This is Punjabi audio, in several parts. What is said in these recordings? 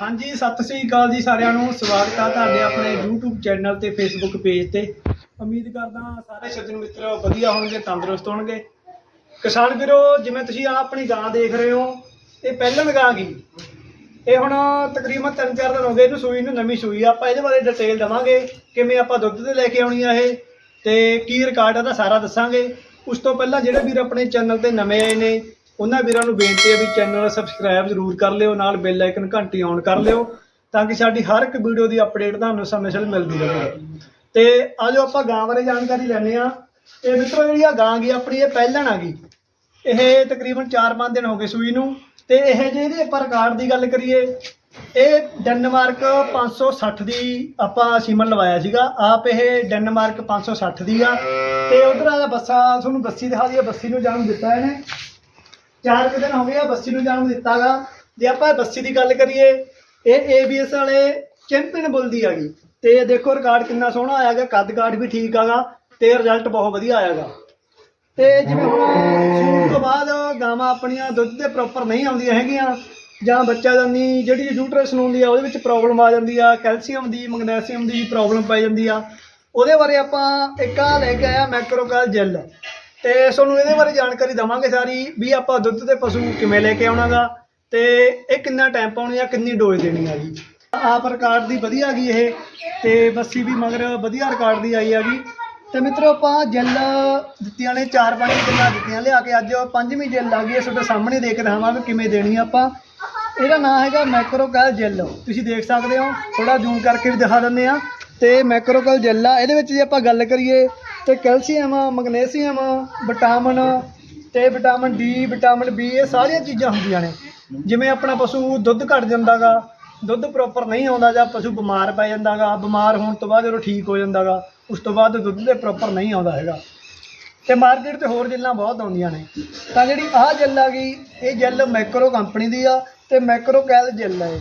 ਹਾਂਜੀ, ਸਤਿ ਸ੍ਰੀ ਅਕਾਲ ਜੀ ਸਾਰਿਆਂ ਨੂੰ। ਸਵਾਗਤ ਆ ਤੁਹਾਡੇ ਆਪਣੇ YouTube ਚੈਨਲ ਤੇ, Facebook ਪੇਜ ਤੇ। ਉਮੀਦ ਕਰਦਾ ਸਾਰੇ ਸੱਜਣ ਮਿੱਤਰ ਵਧੀਆ ਹੋਣਗੇ, ਤੰਦਰੁਸਤ ਹੋਣਗੇ। ਕਿਸਾਨ ਵੀਰੋ, ਜਿਵੇਂ ਤੁਸੀਂ ਆ ਆਪਣੀ ਗਾਂ ਦੇਖ ਰਹੇ ਹੋ, ਇਹ ਪਹਿਲਾਂ ਗਾਂ ਗਈ ਇਹ ਹੁਣ ਤਕਰੀਬਨ 3-4 ਦਿਨ ਹੋ ਗਏ ਇਹਨੂੰ ਸੂਈ ਨੂੰ, ਨਵੀਂ ਸੂਈ ਆਪਾਂ ਇਹਦੇ ਬਾਰੇ ਡਿਟੇਲ ਦਵਾਂਗੇ, ਕਿਵੇਂ ਆਪਾਂ ਦੁੱਧ ਤੇ ਲੈ ਕੇ ਆਉਣੀ ਆ ਇਹ, ਤੇ ਕੀ ਰਿਕਾਰਡ ਇਹਦਾ ਸਾਰਾ ਦੱਸਾਂਗੇ। ਉਸ ਤੋਂ ਪਹਿਲਾਂ ਜਿਹੜੇ ਵੀਰ ਆਪਣੇ ਚੈਨਲ ਤੇ ਨਵੇਂ ਆਏ ਨੇ ਉਹਨਾਂ ਵੀਰਾਂ ਨੂੰ ਬੇਨਤੀ ਹੈ ਵੀ ਚੈਨਲ ਸਬਸਕ੍ਰਾਈਬ ਜ਼ਰੂਰ ਕਰ ਲਿਓ, ਨਾਲ ਬੈਲ ਆਈਕਨ ਘੰਟੀ ਔਨ ਕਰ ਲਿਓ, ਤਾਂ ਕਿ ਸਾਡੀ ਹਰ ਇੱਕ ਵੀਡੀਓ ਦੀ ਅਪਡੇਟ ਤੁਹਾਨੂੰ ਸਮੇਂ ਸਿਰ ਮਿਲਦੀ ਰਹੇ। ਤੇ ਆਜੋ ਆਪਾਂ ਗਾਂ ਬਾਰੇ ਜਾਣਕਾਰੀ ਲੈਣੇ ਆ ਇਹ ਮਿੱਤਰੋ, ਜਿਹੜੀ ਆ ਗਾਂ ਗਈ ਆਪਣੀ ਇਹ ਪਹਿਲਣ ਆ ਗਈ ਇਹ ਤਕਰੀਬਨ 4-5 ਦਿਨ ਹੋ ਗਏ ਸੂਈ ਨੂੰ। ਤੇ ਇਹ ਜੇ ਇਹਦੇ ਆਪਾਂ ਰਿਕਾਰਡ ਦੀ ਗੱਲ ਕਰੀਏ, ਇਹ ਡੈਨਮਾਰਕ 560 ਦੀ ਆਪਾਂ ਸੀਮਨ ਲਵਾਇਆ ਸੀਗਾ। ਆਪ ਇਹ ਡੈਨਮਾਰਕ 560 ਦੀ ਆ। ਤੇ ਉਧਰ ਆ ਬੱਸਾ, ਤੁਹਾਨੂੰ ਬੱਸੀ ਦਿਖਾ ਦਈਏ, ਬੱਸੀ ਨੂੰ ਜਾਣ ਦਿੱਤਾ ਇਹਨੇ। ਚਾਰ ਕੁ ਦਿਨ ਹੋ ਗਏ ਆ, ਬੱਸੀ ਨੂੰ ਜਨਮ ਦਿੱਤਾਗਾ। ਜੇ ਆਪਾਂ ਬੱਸੀ ਦੀ ਗੱਲ ਕਰੀਏ, ਇਹ ABS ਵਾਲੇ ਚੈਂਪੀਅਨ ਬੁੱਲ ਦੀ ਹੈਗੀ। ਤੇ ਇਹ ਦੇਖੋ ਰਿਕਾਰਡ ਕਿੰਨਾ ਸੋਹਣਾ ਆਇਆਗਾ ਕੱਦ ਕਾਠ ਵੀ ਠੀਕ ਆਗਾ ਤੇ ਰਿਜ਼ਲਟ ਬਹੁਤ ਵਧੀਆ ਆਇਆਗਾ ਤੇ ਜਿਵੇਂ ਹੁਣ ਸੂਣ ਤੋਂ ਬਾਅਦ ਗਾਵਾਂ ਆਪਣੀਆਂ ਦੁੱਧ ਤੇ ਪ੍ਰੋਪਰ ਨਹੀਂ ਆਉਂਦੀਆਂ ਹੈਗੀਆਂ, ਜਾਂ ਬੱਚਾ ਜਾਂਦੀ ਜਿਹੜੀ ਯੂਟਰਸ ਨੂੰ ਹੁੰਦੀ ਆ, ਉਹਦੇ ਵਿੱਚ ਪ੍ਰੋਬਲਮ ਆ ਜਾਂਦੀ ਆ ਕੈਲਸ਼ੀਅਮ ਦੀ ਮੈਗਨੀਸ਼ੀਅਮ ਦੀ ਪ੍ਰੋਬਲਮ ਪੈ ਜਾਂਦੀ ਆ। ਉਹਦੇ ਬਾਰੇ ਆਪਾਂ ਇੱਕ ਆ ਲੈ ਕੇ ਆਇਆ ਮੈਕਰੋਕਾਲ ਜੈਲ ਤੇ ਤੁਹਾਨੂੰ ਇਹਦੇ ਬਾਰੇ ਜਾਣਕਾਰੀ ਦਵਾਂਗੇ ਸਾਰੀ, ਵੀ ਆਪਾਂ ਦੁੱਧ ਤੇ ਪਸ਼ੂ ਕਿਵੇਂ ਲੈ ਕੇ ਆਉਣਾਗਾ, ਤੇ ਇਹ ਕਿੰਨਾ ਟਾਈਮ ਪਾਉਣੀ ਆ, ਕਿੰਨੀ ਡੋਜ਼ ਦੇਣੀ ਆ ਜੀ। ਆਪ ਰਿਕਾਰਡ ਦੀ ਵਧੀਆ ਗਈ ਇਹ, ਤੇ ਬੱਸੀ ਵੀ ਮਗਰ ਵਧੀਆ ਰਿਕਾਰਡ ਦੀ ਆਈ ਆ ਜੀ। ਤੇ ਮਿੱਤਰੋ, ਆਪਾਂ ਜੈਲ ਦਿੱਤੀਆਂ ਨੇ, ਚਾਰ ਪੰਜ ਜਿੱਲਾਂ ਦਿੱਤੀਆਂ ਲਿਆ ਕੇ ਅੱਜ ਪੰਜਵੀਂ ਜੈਲ ਆ ਗਈ ਹੈ ਤੁਹਾਡੇ ਸਾਹਮਣੇ ਦੇਖ ਰਹੇ ਵੀ ਕਿਵੇਂ ਦੇਣੀ ਆ ਆਪਾਂ। ਇਹਦਾ ਨਾਮ ਹੈਗਾ ਮੈਕਰੋਕਲ ਜੈਲ। ਤੁਸੀਂ ਦੇਖ ਸਕਦੇ ਹੋ ਥੋੜਾ ਜ਼ੂਮ ਕਰਕੇ ਵੀ ਦਿਖਾ ਦਿੰਦੇ ਆ। ਤੇ ਮੈਕਰੋਕਲ ਜੈਲ ਆ, ਇਹਦੇ ਵਿੱਚ ਜੇ ਆਪਾਂ ਗੱਲ ਕਰੀਏ ਤੇ ਕੈਲਸ਼ੀਅਮ, ਮੈਗਨੀਸ਼ੀਅਮ, ਵਿਟਾਮਿਨ ਤੇ ਵਿਟਾਮਿਨ ਡੀ ਵਿਟਾਮਿਨ ਬੀ ਇਹ ਸਾਰੀਆਂ ਚੀਜ਼ਾਂ ਹੁੰਦੀਆਂ ਨੇ। ਜਿਵੇਂ ਆਪਣਾ ਪਸ਼ੂ ਦੁੱਧ ਘਟ ਜਾਂਦਾਗਾ ਦੁੱਧ ਪ੍ਰੋਪਰ ਨਹੀਂ ਆਉਂਦਾ ਜਾਂ ਪਸ਼ੂ ਬਿਮਾਰ ਪੈ ਜਾਂਦਾਗਾ, ਬਿਮਾਰ ਹੋਣ ਤੋਂ ਬਾਅਦ ਜਦੋਂ ਠੀਕ ਹੋ ਜਾਂਦਾਗਾ, ਉਸ ਤੋਂ ਬਾਅਦ ਦੁੱਧ ਦੇ ਪ੍ਰੋਪਰ ਨਹੀਂ ਆਉਂਦਾ ਹੈਗਾ। ਤੇ ਮਾਰਕੀਟ ਤੇ ਹੋਰ ਜੈਲਾਂ ਬਹੁਤ ਆਉਂਦੀਆਂ ਨੇ। ਤਾਂ ਜਿਹੜੀ ਆਹ ਜੈਲ ਆ ਗਈ, ਇਹ ਜੈਲ ਮੈਕਰੋ ਕੰਪਨੀ ਦੀ ਆ ਤੇ ਮੈਕਰੋ ਕੈਲ ਜੈਲ ਆ ਇਹ।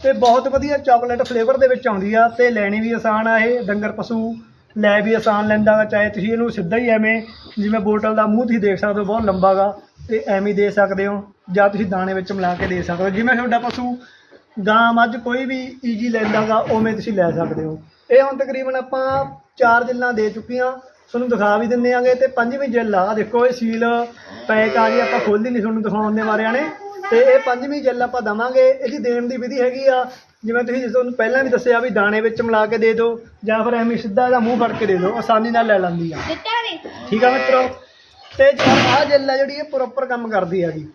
ਤੇ ਬਹੁਤ ਵਧੀਆ ਚਾਕਲੇਟ ਫਲੇਵਰ ਦੇ ਵਿੱਚ ਆਉਂਦੀ ਆ ਤੇ ਲੈਣੀ ਵੀ ਆਸਾਨ ਆ ਇਹ ਡੰਗਰ ਪਸ਼ੂ। ਲੈ ਵੀ ਆਸਾਨ ਲੈਂਦਾ ਗਾ, ਚਾਹੇ ਤੁਸੀਂ ਇਹਨੂੰ ਸਿੱਧਾ ਹੀ ਐਵੇਂ ਜਿਵੇਂ ਬੋਟਲ ਦਾ ਮੂੰਹ ਤੁਸੀਂ ਦੇਖ ਸਕਦੇ ਹੋ, ਬਹੁਤ ਲੰਬਾ ਗਾ, ਤੇ ਐਵੇਂ ਹੀ ਦੇ ਸਕਦੇ ਹੋ, ਜਾਂ ਤੁਸੀਂ ਦਾਣੇ ਵਿੱਚ ਮਿਲਾ ਕੇ ਦੇ ਸਕਦੇ ਹੋ। ਜਿਵੇਂ ਤੁਹਾਡਾ ਪਸ਼ੂ ਗਾਂ, ਮੱਝ ਕੋਈ ਵੀ ਈਜੀ ਲੈਂਦਾ ਗਾ, ਉਵੇਂ ਤੁਸੀਂ ਲੈ ਸਕਦੇ ਹੋ। ਇਹ ਹੁਣ ਤਕਰੀਬਨ ਆਪਾਂ ਚਾਰ ਜਿੱਲਾਂ ਦੇ ਚੁੱਕੀਆਂ ਤੁਹਾਨੂੰ ਦਿਖਾ ਵੀ ਦਿੰਦੇ ਆਂਗੇ ਤੇ ਪੰਜਵੀਂ ਜਿੱਲ ਆ। ਦੇਖੋ, ਇਹ ਸੀਲ ਪੈਕ ਆ ਗਈ, ਆਪਾਂ ਖੋਲ੍ਹੀ ਨਹੀਂ ਤੁਹਾਨੂੰ ਦਿਖਾਉਣ ਦੇ ਮਾਰਿਆਂ ਨੇ। ਤੇ ਇਹ ਪੰਜਵੀਂ ਜੈਲ ਆਪਾਂ ਦਵਾਂਗੇ। ਇਹਦੀ ਦੇਣ ਦੀ ਵਿਧੀ ਹੈਗੀ ਆ ਜਿਵੇਂ ਤੁਸੀਂ ਤੁਹਾਨੂੰ ਪਹਿਲਾਂ ਵੀ ਦੱਸਿਆ ਵੀ ਦਾਣੇ ਵਿੱਚ ਮਿਲਾ ਕੇ ਦੇ ਦਿਓ ਜਾਂ ਫਿਰ ਐਵੇਂ ਸਿੱਧਾ ਇਹਦਾ ਮੂੰਹ ਫੜ ਕੇ ਦੇ ਦਿਓ ਆਸਾਨੀ ਨਾਲ ਲੈ ਲੈਂਦੀ ਆ। ਠੀਕ ਆ ਮਿੱਤਰੋ? ਤੇ ਆਹ ਜੈਲ ਆ ਜਿਹੜੀ ਇਹ ਪ੍ਰੋਪਰ ਕੰਮ ਕਰਦੀ ਹੈਗੀ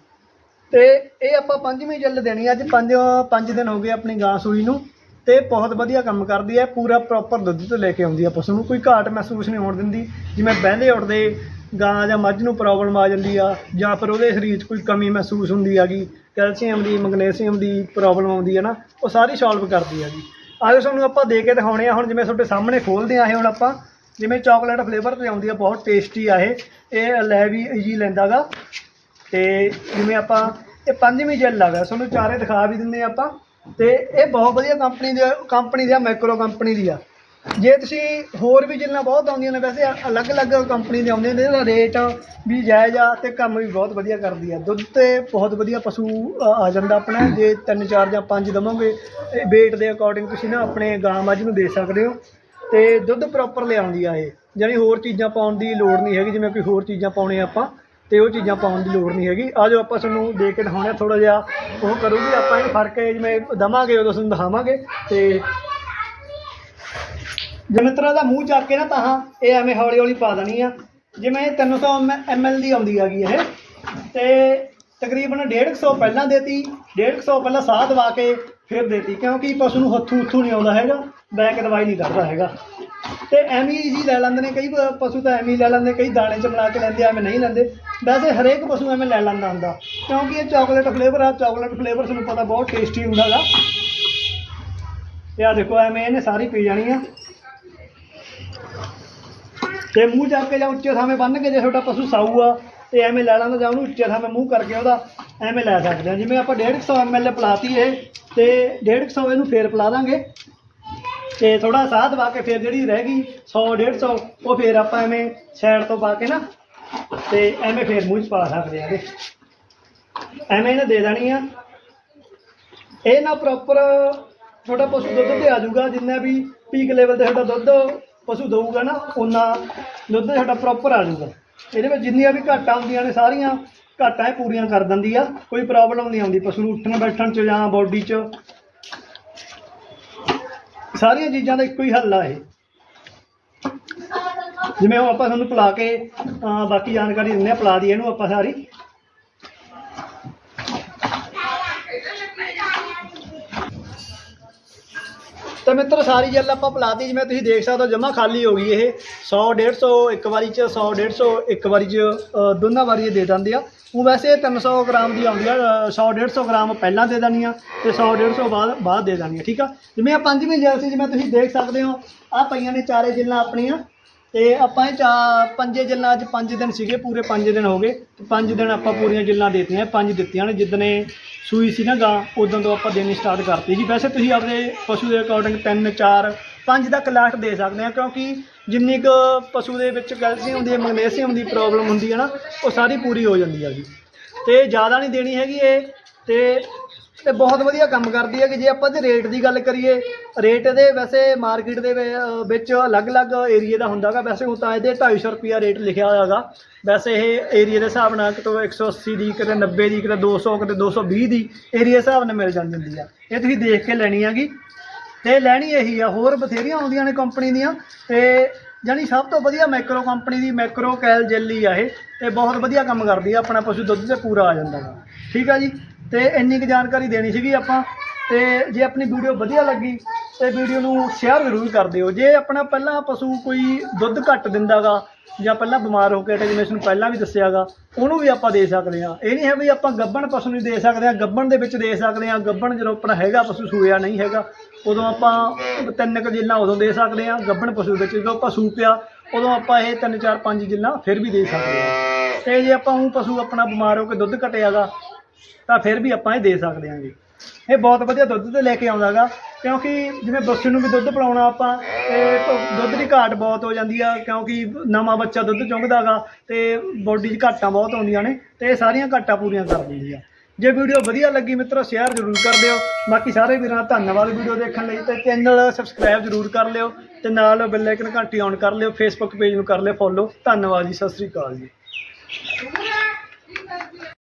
ਤੇ ਇਹ ਆਪਾਂ ਪੰਜਵੀਂ ਜੈਲ ਦੇਣੀ ਅੱਜ ਪੰਜ ਪੰਜ ਦਿਨ ਹੋ ਗਏ ਆਪਣੀ ਗਾਂ ਸੂਈ ਨੂੰ ਤੇ ਬਹੁਤ ਵਧੀਆ ਕੰਮ ਕਰਦੀ ਹੈ ਪੂਰਾ ਪ੍ਰੋਪਰ ਦੁੱਧ ਤੋਂ ਲੈ ਕੇ ਆਉਂਦੀ ਆ ਪਸ਼ੂ ਨੂੰ। ਕੋਈ ਘਾਟ ਮਹਿਸੂਸ ਨਹੀਂ ਹੋਣ ਦਿੰਦੀ। ਜਿਵੇਂ ਬਹਿੰਦੇ ਉੱਠਦੇ ਗਾਂ ਜਾਂ ਮੱਝ ਨੂੰ ਪ੍ਰੋਬਲਮ ਆ ਜਾਂਦੀ ਆ, ਜਾਂ ਫਿਰ ਉਹਦੇ ਸਰੀਰ 'ਚ ਕੋਈ ਕਮੀ ਮਹਿਸੂਸ ਹੁੰਦੀ ਹੈਗੀ, ਕੈਲਸ਼ੀਅਮ ਦੀ, ਮੈਗਨੇਸ਼ੀਅਮ ਦੀ ਪ੍ਰੋਬਲਮ ਆਉਂਦੀ ਹੈ ਨਾ, ਉਹ ਸਾਰੀ ਸੋਲਵ ਕਰਦੀ ਹੈਗੀ। ਆਜੋ ਤੁਹਾਨੂੰ ਆਪਾਂ ਦੇ ਕੇ ਦਿਖਾਉਣੇ ਆ, ਹੁਣ ਜਿਵੇਂ ਤੁਹਾਡੇ ਸਾਹਮਣੇ ਖੋਲਦੇ ਆ ਇਹ, ਹੁਣ ਆਪਾਂ ਜਿਵੇਂ ਚਾਕਲੇਟ ਫਲੇਵਰ ਤੇ ਆਉਂਦੀ ਆ, ਬਹੁਤ ਟੇਸਟੀ ਆ ਇਹ ਇਹ ਲੈ ਵੀ ਈਜੀ ਲੈਂਦਾਗਾ ਤੇ ਜਿਵੇਂ ਆਪਾਂ, ਇਹ ਪੰਜਵੀਂ ਜੈਲ ਲੱਗਾ ਤੁਹਾਨੂੰ ਚਾਰੇ ਦਿਖਾ ਵੀ ਦਿੰਦੇ ਆ ਆਪਾਂ। ਤੇ ਇਹ ਬਹੁਤ ਵਧੀਆ ਕੰਪਨੀ ਦੇ ਕੰਪਨੀ ਦੀ ਆ ਮੈਕਰੋ ਕੰਪਨੀ ਦੀ ਆ। ਜੇ ਤੁਸੀਂ ਹੋਰ ਵੀ ਜੈਲਾਂ ਬਹੁਤ ਆਉਂਦੀਆਂ ਨੇ, ਵੈਸੇ ਅਲੱਗ-ਅਲੱਗ ਕੰਪਨੀ ਦੇ ਆਉਂਦੇ ਨੇ, ਇਹਦਾ ਰੇਟ ਵੀ ਜਾਇਜ਼ ਆ ਤੇ ਕੰਮ ਵੀ ਬਹੁਤ ਵਧੀਆ ਕਰਦੀ ਆ। ਦੁੱਧ ਤੇ ਬਹੁਤ ਵਧੀਆ ਪਸ਼ੂ ਆ ਜਾਂਦਾ ਆਪਣਾ। ਜੇ 3 4 ਜਾਂ 5 ਦਵੋਗੇ weight ਦੇ ਅਕੋਰਡਿੰਗ ਤੁਸੀਂ ਨਾ ਆਪਣੇ ਗਾਂ ਮੱਝ ਨੂੰ ਦੇ ਸਕਦੇ ਹੋ। ਤੇ ਦੁੱਧ ਪ੍ਰੋਪਰ ਲਿਆਉਂਦੀ ਆ ਇਹ। ਜਾਣੀ ਹੋਰ ਚੀਜ਼ਾਂ ਪਾਉਣ ਦੀ ਲੋੜ ਨਹੀਂ ਹੈਗੀ, ਜਿਵੇਂ ਕੋਈ ਹੋਰ ਚੀਜ਼ਾਂ ਪਾਉਣੇ ਆਪਾਂ, ਤੇ ਉਹ ਚੀਜ਼ਾਂ ਪਾਉਣ ਦੀ ਲੋੜ ਨਹੀਂ ਹੈਗੀ। ਆ ਜੋ ਆਪਾਂ ਤੁਹਾਨੂੰ ਦੇ ਕੇ ਦਿਖਾਉਣੇ ਥੋੜਾ ਜਿਹਾ ਉਹ ਕਰੂਗੀ, ਆਪਾਂ ਇਹ ਫ਼ਰਕ ਹੈ ਜਿਵੇਂ ਦਵਾਂਗੇ, ਉਦੋਂ ਤੁਹਾਨੂੰ ਦਿਖਾਵਾਂਗੇ, ਤੇ ਜਿਵੇਂ ਤਰ੍ਹਾਂ ਦਾ ਮੂੰਹ ਚੱਕ ਕੇ ਨਾ ਤਾਂ ਇਹ ਐਵੇਂ ਹੌਲੀ ਹੌਲੀ ਪਾ ਦੇਣੀ ਆ। ਜਿਵੇਂ ਇਹ 300 ml ਦੀ ਆਉਂਦੀ ਹੈਗੀ ਇਹ। ਤੇ ਤਕਰੀਬਨ 150 ਪਹਿਲਾਂ ਦੇਤੀ 150 ਪਹਿਲਾਂ ਸਾਹ ਦਵਾ ਕੇ ਫਿਰ ਦੇਤੀ, ਕਿਉਂਕਿ ਪਸ਼ੂ ਨੂੰ ਹੱਥੂ ਹੱਥੂ ਨਹੀਂ ਆਉਂਦਾ ਹੈਗਾ, ਬੈਕ ਦਵਾਈ ਨਹੀਂ ਕਰਦਾ ਹੈਗਾ। ਤੇ ਐਵੇਂ ਹੀ ਲੈ ਲੈਂਦੇ ਨੇ, ਕਈ ਪਸ਼ੂ ਤਾਂ ਐਵੇਂ ਹੀ ਲੈ ਲੈਂਦੇ, ਕਈ ਦਾਣੇ ਚ ਬਣਾ ਕੇ ਲੈਂਦੇ, ਐਵੇਂ ਨਹੀਂ ਲੈਂਦੇ। ਵੈਸੇ ਹਰੇਕ ਪਸ਼ੂ ਐਵੇਂ ਲੈ ਲੈਂਦਾ ਹੁੰਦਾ, ਕਿਉਂਕਿ ਇਹ ਚਾਕਲੇਟ ਫਲੇਵਰ ਆ ਚਾਕਲੇਟ ਫਲੇਵਰ ਤੁਹਾਨੂੰ ਪਤਾ ਬਹੁਤ ਟੇਸਟੀ ਹੁੰਦਾ ਹੈਗਾ। ਇਹ ਆ ਦੇਖੋ, ਐਵੇਂ ਇਹਨੇ ਸਾਰੀ ਪੀ ਜਾਣੀ ਆ। ਤੇ ਮੂੰਹ ਚੱਕ ਕੇ ਜਾਂ ਉੱਚੇ ਥਾਵੇਂ ਬੰਨ ਕੇ ਜੇ ਤੁਹਾਡਾ ਪਸ਼ੂ ਸਾਊ ਆ, ਤੇ ਐਵੇਂ ਲੈ ਲੈਂਦਾ ਜਾਂ ਉਹਨੂੰ ਉੱਚੇ ਥਾਵੇਂ ਮੂੰਹ ਕਰਕੇ ਉਹਦਾ ਐਵੇਂ ਲੈ ਸਕਦੇ ਆ। ਜਿਵੇਂ ਆਪਾਂ 150 ml ਪਲਾਤੀ ਇਹ, ਤੇ 150 ਇਹਨੂੰ ਫੇਰ ਪਿਲਾ ਦਾਂਗੇ। ਤੇ ਥੋੜਾ ਸਾਹ ਦਵਾ ਕੇ ਫਿਰ ਜਿਹੜੀ ਰਹਿ ਗਈ 100 150 ਉਹ ਫਿਰ ਆਪਾਂ ਐਵੇਂ ਸਾਈਡ ਤੋਂ ਪਾ ਕੇ ਨਾ, ਤੇ ਐਵੇਂ ਫਿਰ ਮੂੰਹ 'ਚ ਪਾ ਸਕਦੇ ਆ ਐਵੇਂ ਇਹਨੇ ਦੇ ਦੇਣੀ ਆ। ਇਹ ਨਾ ਪ੍ਰੋਪਰ ਤੁਹਾਡਾ ਪਸ਼ੂ ਦੁੱਧ ਤੇ ਆ ਜਾਊਗਾ, ਜਿੰਨਾ ਵੀ ਪੀਕ ਲੈਵਲ ਤੇ ਤੁਹਾਡਾ ਦੁੱਧ ਪਸ਼ੂ ਦਊਗਾ ਨਾ ਉਹਨਾਂ ਦੁੱਧ ਸਾਡਾ ਪ੍ਰੋਪਰ ਆ ਜਾਊਗਾ। ਇਹਦੇ ਵਿੱਚ ਜਿੰਨੀਆਂ ਵੀ ਘਾਟਾਂ ਹੁੰਦੀਆਂ ਨੇ, ਸਾਰੀਆਂ ਘਾਟਾਂ ਇਹ ਪੂਰੀਆਂ ਕਰ ਦਿੰਦੀ ਆ, ਕੋਈ ਪ੍ਰੋਬਲਮ ਨਹੀਂ ਆਉਂਦੀ। ਪਸ਼ੂ ਨੂੰ ਉੱਠਣ ਬੈਠਣ ਚ ਜਾਂ ਬੋਡੀ ਚ। ਸਾਰੀਆਂ ਚੀਜ਼ਾਂ ਦਾ ਇੱਕੋ ਹੀ ਹੱਲ ਆ ਇਹ। ਜਿਵੇਂ ਉਹ ਆਪਾਂ ਤੁਹਾਨੂੰ ਪਿਲਾ ਕੇ ਬਾਕੀ ਜਾਣਕਾਰੀ ਦਿੰਦੇ ਆ, ਪਿਲਾ ਦੀ ਇਹਨੂੰ ਆਪਾਂ ਸਾਰੀ। ਤਾਂ ਮਿੱਤਰ ਸਾਰੀ ਜੈਲ ਆਪਾਂ ਪਿਲਾਤੀ ਜਿਵੇਂ ਤੁਸੀਂ ਦੇਖ ਸਕਦੇ ਹੋ ਜਮਾ ਖਾਲੀ ਹੋ ਗਈ ਇਹ। 100 150 ਇੱਕ ਵਾਰੀ ਚ 100 150 ਇੱਕ ਵਾਰੀ ਚ ਅ, ਦੋਨਾਂ ਵਾਰੀ ਇਹ ਦੇ ਦਿੰਦੇ ਆ। ਉਹ ਵੈਸੇ 300 ਗ੍ਰਾਮ ਦੀ ਆਉਂਦੀ ਆ 100 150 ਗ੍ਰਾਮ ਪਹਿਲਾਂ ਦੇ ਦੇਣੀ ਆ ਤੇ 100 150 ਬਾਅਦ ਬਾਅਦ ਦੇ ਦੇਣੀ ਆ ਠੀਕ ਆ? ਜਿਵੇਂ ਆ ਪੰਜਵੀਂ ਜੈਲ ਸੀ ਜਿਵੇਂ ਤੁਸੀਂ ਦੇਖ ਸਕਦੇ ਹੋ ਆ ਪਈਆਂ ਨੇ ਚਾਰੇ ਜੈਲਾਂ ਆਪਣੀਆਂ। ਤੇ ਆਪਾਂ ਇਹ ਚਾ ਪੰਜੇ ਜੱਲਾਂ ਅੱਜ ਪੰਜ ਦਿਨ ਸੀਗੇ ਪੂਰੇ ਪੰਜ ਦਿਨ ਹੋ ਗਏ। ਤੇ 5 ਦਿਨ ਆਪਾਂ ਪੂਰੀਆਂ ਜੱਲਾਂ ਦੇਤੀਆਂ ਪੰਜ ਦਿੱਤੀਆਂ ਨੇ ਜਿੱਦਣੇ ਸੂਈ ਸੀ ਨਾ ਗਾਂ, ਉਦੋਂ ਤੋਂ ਆਪਾਂ ਦੇਣੀ ਸਟਾਰਟ ਕਰਤੀ ਜੀ। ਵੈਸੇ ਤੁਸੀਂ ਆਪਣੇ ਪਸ਼ੂ ਦੇ ਅਕੋਰਡਿੰਗ 3 4 5 ਤੱਕ ਲਾਟ ਦੇ ਸਕਦੇ ਆ, ਕਿਉਂਕਿ ਜਿੰਨੀ ਕੁ ਪਸ਼ੂ ਦੇ ਵਿੱਚ ਕੈਲਸ਼ੀਅਮ ਦੀ ਮੈਗਨੀਸ਼ੀਅਮ ਦੀ ਪ੍ਰੋਬਲਮ ਹੁੰਦੀ ਹੈ ਨਾ, ਉਹ ਸਾਰੀ ਪੂਰੀ ਹੋ ਜਾਂਦੀ ਹੈ ਜੀ। ਤੇ ਜ਼ਿਆਦਾ ਨਹੀਂ ਦੇਣੀ ਹੈਗੀ ਇਹ, ਤੇ ਤੇ ਬਹੁਤ ਵਧੀਆ ਕੰਮ ਕਰਦੀ ਹੈ ਕਿ ਜੇ ਆਪਾਂ ਇਹਦੇ ਰੇਟ ਦੀ ਗੱਲ ਕਰੀਏ ਰੇਟ ਇਹਦੇ ਵੈਸੇ ਮਾਰਕੀਟ ਦੇ ਵਿ- ਵਿੱਚ ਅਲੱਗ-ਅਲੱਗ ਏਰੀਏ ਦਾ ਹੁੰਦਾਗਾ ਵੈਸੇ ਹੁਣ ਤਾਂ ਇਹਦੇ 250 ਰੁਪਿਆ ਰੇਟ ਲਿਖਿਆ ਹੋਇਆਗਾ ਵੈਸੇ ਇਹ ਏਰੀਏ ਦੇ ਹਿਸਾਬ ਨਾਲ ਕਿਤੋਂ 180 ਦੀ, ਕਿਤੇ 90 ਦੀ, ਕਿਤੇ 200 ਕਿਤੇ 220 ਦੀ ਏਰੀਏ ਹਿਸਾਬ ਨਾਲ ਮਿਲ ਜਾਂਦੀ ਹੁੰਦੀ ਆ। ਇਹ ਤੁਸੀਂ ਦੇਖ ਕੇ ਲੈਣੀ ਹੈਗੀ। ਤੇ ਲੈਣੀ ਇਹੀ ਆ, ਹੋਰ ਬਥੇਰੀਆਂ ਆਉਂਦੀਆਂ ਨੇ ਕੰਪਨੀ ਦੀਆਂ। ਤੇ ਜਾਨੀ ਸਭ ਤੋਂ ਵਧੀਆ ਮੈਕਰੋ ਕੰਪਨੀ ਦੀ ਮੈਕਰੋ ਕੈਲ ਜੈਲੀ ਆ ਇਹ। ਤੇ ਬਹੁਤ ਵਧੀਆ ਕੰਮ ਕਰਦੀ ਆ, ਆਪਣਾ ਪਸ਼ੂ ਦੁੱਧ ਤੇ ਪੂਰਾ ਆ ਜਾਂਦਾ ਗਾ ਠੀਕ ਆ ਜੀ? ਤੇ ਇੰਨੀ ਕੁ ਜਾਣਕਾਰੀ ਦੇਣੀ ਸੀਗੀ ਆਪਾਂ, ਤੇ ਜੇ ਆਪਣੀ ਵੀਡੀਓ ਵਧੀਆ ਲੱਗੀ, ਤੇ ਵੀਡੀਓ ਨੂੰ ਸ਼ੇਅਰ ਜ਼ਰੂਰ ਕਰ ਦਿਓ। ਜੇ ਆਪਣਾ ਪਹਿਲਾਂ ਪਸ਼ੂ ਕੋਈ ਦੁੱਧ ਘੱਟ ਦਿੰਦਾਗਾ, ਜਾਂ ਪਹਿਲਾਂ ਬਿਮਾਰ ਹੋ ਕੇ ਜਿਵੇਂ ਤੁਹਾਨੂੰ ਪਹਿਲਾਂ ਵੀ ਦੱਸਿਆਗਾ, ਉਹਨੂੰ ਵੀ ਆਪਾਂ ਦੇ ਸਕਦੇ ਹਾਂ। ਇਹ ਨਹੀਂ ਹੈ ਵੀ ਆਪਾਂ ਗੱਬਣ ਪਸ਼ੂ ਨੂੰ ਦੇ ਸਕਦੇ ਹਾਂ ਗੱਬਣ ਦੇ ਵਿੱਚ ਦੇ ਸਕਦੇ ਹਾਂ। ਗੱਬਣ ਜਦੋਂ ਆਪਣਾ ਹੈਗਾ, ਪਸ਼ੂ ਸੂਇਆ ਨਹੀਂ ਹੈਗਾ, ਉਦੋਂ ਆਪਾਂ ਤਿੰਨ ਕੁ ਜਿੱਲਾਂ ਉਦੋਂ ਦੇ ਸਕਦੇ ਹਾਂ, ਗੱਬਣ ਪਸ਼ੂ ਵਿੱਚ ਜਦੋਂ ਆਪਾਂ ਸੂਪਿਆ ਉਦੋਂ ਆਪਾਂ ਇਹ ਤਿੰਨ ਚਾਰ ਪੰਜ ਜਿੱਲਾਂ ਫਿਰ ਵੀ ਦੇ ਸਕਦੇ ਹਾਂ। ਤੇ ਜੇ ਆਪਾਂ ਉਹ ਪਸ਼ੂ ਆਪਣਾ ਬਿਮਾਰ ਹੋ ਕੇ ਦੁੱਧ ਘਟਿਆਗਾ ਤਾਂ ਫਿਰ ਵੀ ਆਪਾਂ ਇਹ ਦੇ ਸਕਦੇ ਹਾਂਗੇ ਇਹ ਬਹੁਤ ਵਧੀਆ ਦੁੱਧ ਤੇ ਲੈ ਕੇ ਆਉਂਦਾਗਾ, ਕਿਉਂਕਿ ਜਿਵੇਂ ਬੱਚੇ ਨੂੰ ਵੀ ਦੁੱਧ ਪਿਲਾਉਣਾ ਆਪਾਂ, ਤੇ ਦੁੱਧ ਦੀ ਘਾਟ ਬਹੁਤ ਹੋ ਜਾਂਦੀ ਆ, ਕਿਉਂਕਿ ਨਵਾਂ ਬੱਚਾ ਦੁੱਧ ਚੁੰਘਦਾਗਾ ਤੇ ਬੋਡੀ 'ਚ ਘਾਟਾਂ ਬਹੁਤ ਆਉਂਦੀਆਂ ਨੇ, ਤੇ ਇਹ ਸਾਰੀਆਂ ਘਾਟਾਂ ਪੂਰੀਆਂ ਕਰ ਦਿੰਦੀ ਆ ਜੇ ਵੀਡੀਓ ਵਧੀਆ ਲੱਗੀ ਮਿੱਤਰੋ ਸ਼ੇਅਰ ਜ਼ਰੂਰ ਕਰ ਦਿਓ। ਬਾਕੀ ਸਾਰੇ ਵੀਰਾਂ ਦਾ ਧੰਨਵਾਦ ਵੀਡੀਓ ਦੇਖਣ ਲਈ, ਤੇ ਚੈਨਲ ਸਬਸਕ੍ਰਾਈਬ ਜ਼ਰੂਰ ਕਰ ਲਿਓ, ਤੇ ਨਾਲ ਬੈਲ ਆਈਕਨ ਘੰਟੀ ਔਨ ਕਰ ਲਿਓ ਫੇਸਬੁੱਕ ਪੇਜ ਨੂੰ ਕਰ ਲਿਓ ਫੋਲੋ ਧੰਨਵਾਦ ਜੀ, ਸਤਿ ਸ੍ਰੀ ਅਕਾਲ ਜੀ।